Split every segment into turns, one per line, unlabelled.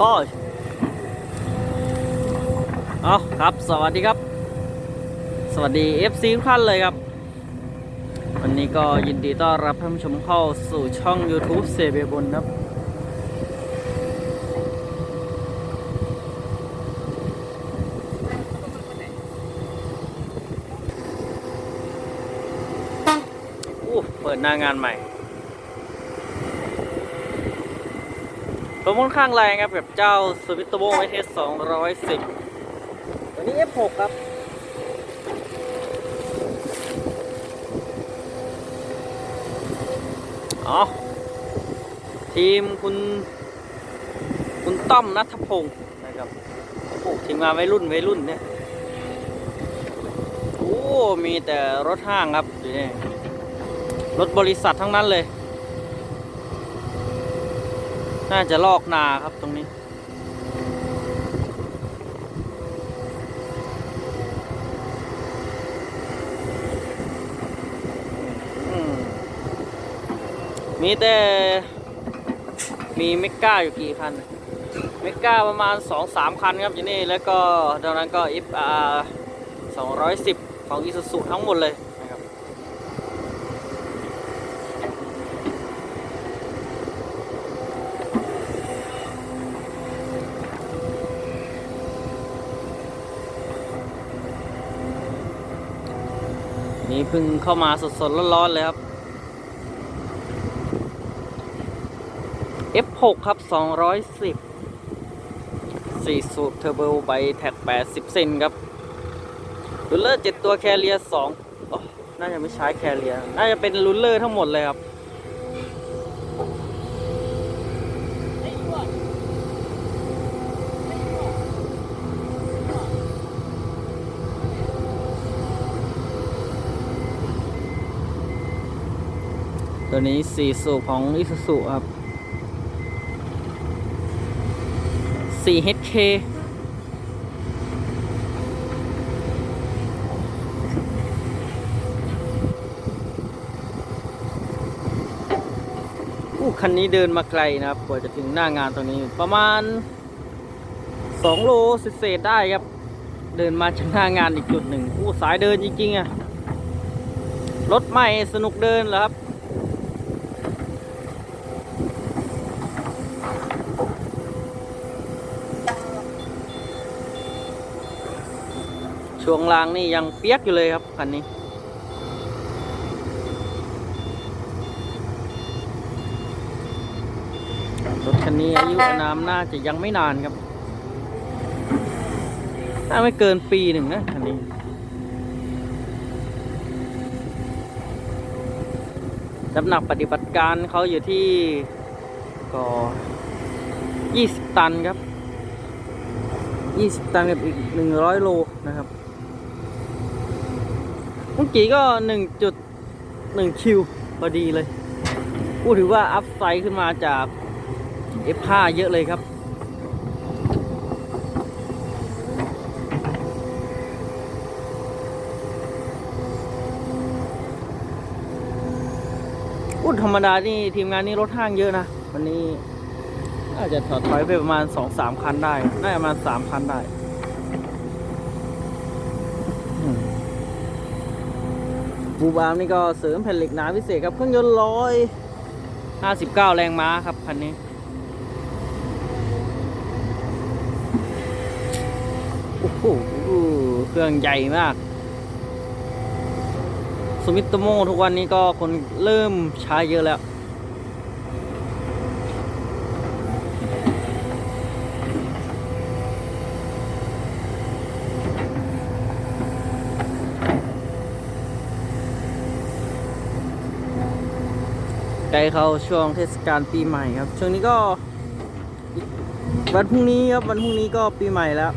ก็เอาครับ สวัสดีครับ สวัสดี FC ทุกท่านเลยครับ วันนี้ก็ยินดีต้อนรับท่านผู้ชมเข้าสู่ช่อง YouTube เซเบบุญครับ อู้เปิดหน้างานใหม่ ตัวค่อนข้างแรงครับกับเจ้าสวิตโตโบไวเทส210ตัวนี้ F6 ครับอ๋อทีมคุณ คุณต้อมนัทพงศ์นะครับโอ้ทีมงานวัยรุ่นวัยรุ่นเนี่ยโอ้มีแต่รถห้างครับอยู่นี่รถบริษัททั้งนั้นเลย น่าจะลอกนาครับตรงนี้ มีแต่ มีเมก้าอยู่กี่คัน เมก้าประมาณ 2-3 คันครับอยู่นี่ แล้วก็ตอนนั้นก็ FR 210 ของ Isuzu ทั้งหมดเลย นี่เพิ่งเข้ามาสดๆร้อนๆเลยครับ F6 ครับ 210 4 สูบเทอร์โบไบแท็ก 80 เซนครับรูลเลอร์ 7 ตัวแคเรีย2โอ้น่าจะไม่ใช้แคเรีย น่าจะเป็นรูลเลอร์ทั้งหมดเลยครับ ตัวนี้4สูบของ Isuzu ครับ 4HK อู้คันนี้เดินมาไกลนะครับกว่าจะถึงหน้างานตรงนี้ประมาณ 2 โลเศษได้ครับ เดินมาจากหน้างานอีกจุดหนึ่งอู้สายเดินจริงๆอะรถใหม่สนุกเดินเหรอครับ ช่วงล่างนี่ยังเปียกอยู่เลยครับคันนี้ รถคันนี้อายุอนามน่าจะยังไม่นานครับน่าไม่เกินปีหนึ่งนะคันนี้น้ำหนักปฏิบัติการเขาอยู่ที่ก็20 ตันครับ 20 ตันกับอีก 100 โลนะครับ เมื่อกี้ก็1.1คิวพอดีเลยพูดถือว่าอัพไซด์ขึ้นมาจาก F5 เยอะเลยครับอุดธรรมดานี่ทีมงานนี่รถห้างเยอะนะ วันนี้น่าจจะถอดถอยไปประมาณสองสามคันได้ น่าจะประมาณสามคันได้อืม บูบามนี่ก็เสริมแผ่นเหล็กหนาพิเศษครับ เครื่องยนต์ร้อยห้าสิบเก้าแรงม้าครับคันนี้ โอ้โหเครื่องใหญ่มาก สมิตโมทุกวันนี้ก็คนเริ่มใช้เยอะแล้ว ใกล้เข้าช่วงเทศกาลปีใหม่ครับ ช่วงนี้ก็ วันพรุ่งนี้ครับวันพรุ่งนี้ก็ปีใหม่แล้ว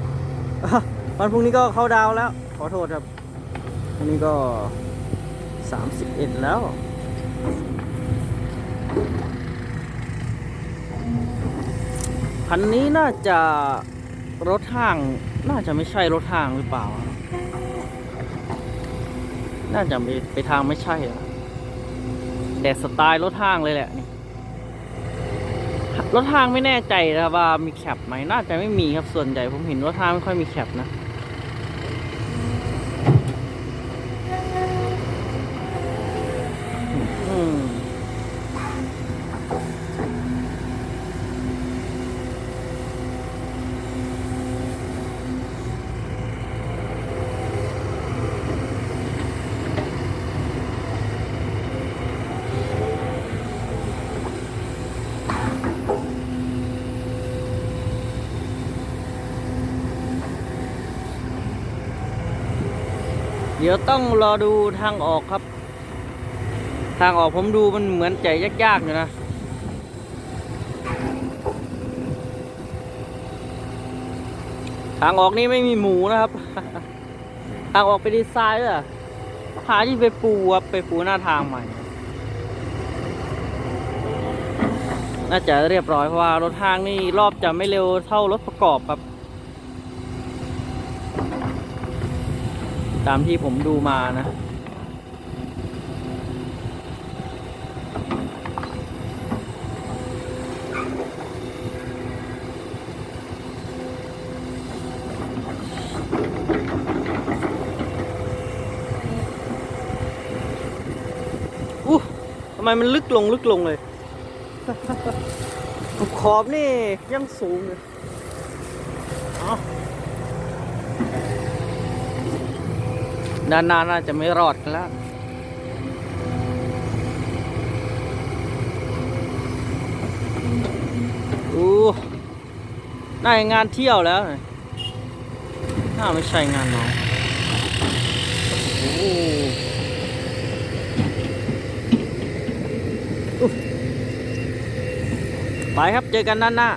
วันพรุ่งนี้ก็เข้าดาวแล้ว ขอโทษครับวันนี้ก็31แล้วคันนี้น่าจะรถห้าง น่าจะไม่ใช่รถห้างหรือเปล่า น่าจะไปไปทางไม่ใช่อะ แต่สไตล์รถห้างเลยแหละนี่รถทางไม่แน่ใจนะว่ามีแคปไหมน่าจะไม่มีครับส่วนใหญ่ผมเห็นรถทางไม่ค่อยมีแคปนะ เดี๋ยวต้องรอดูทางออกครับ ทางออกผมดูมันเหมือนใจยากๆอยู่นะทางออกนี่ไม่มีหมูนะครับ ทางออกไปดีไซน์เลยหาที่ไปปูครับไปปูหน้าทางใหม่ น่าจะเรียบร้อยเพราะว่ารถทางนี่รอบจะไม่เร็วเท่ารถประกอบครับ ตามที่ผมดูมานะ อู้ทำไมมันลึกลงลึกลงเลย ขอบนี่ยังสูงเลย เอา ด้านหน้าน่าจะไม่รอดแล้วอู้น่าจะงานเที่ยวแล้ว น่าไม่ใช่งานน้องไปครับเจอกันด้านหน้า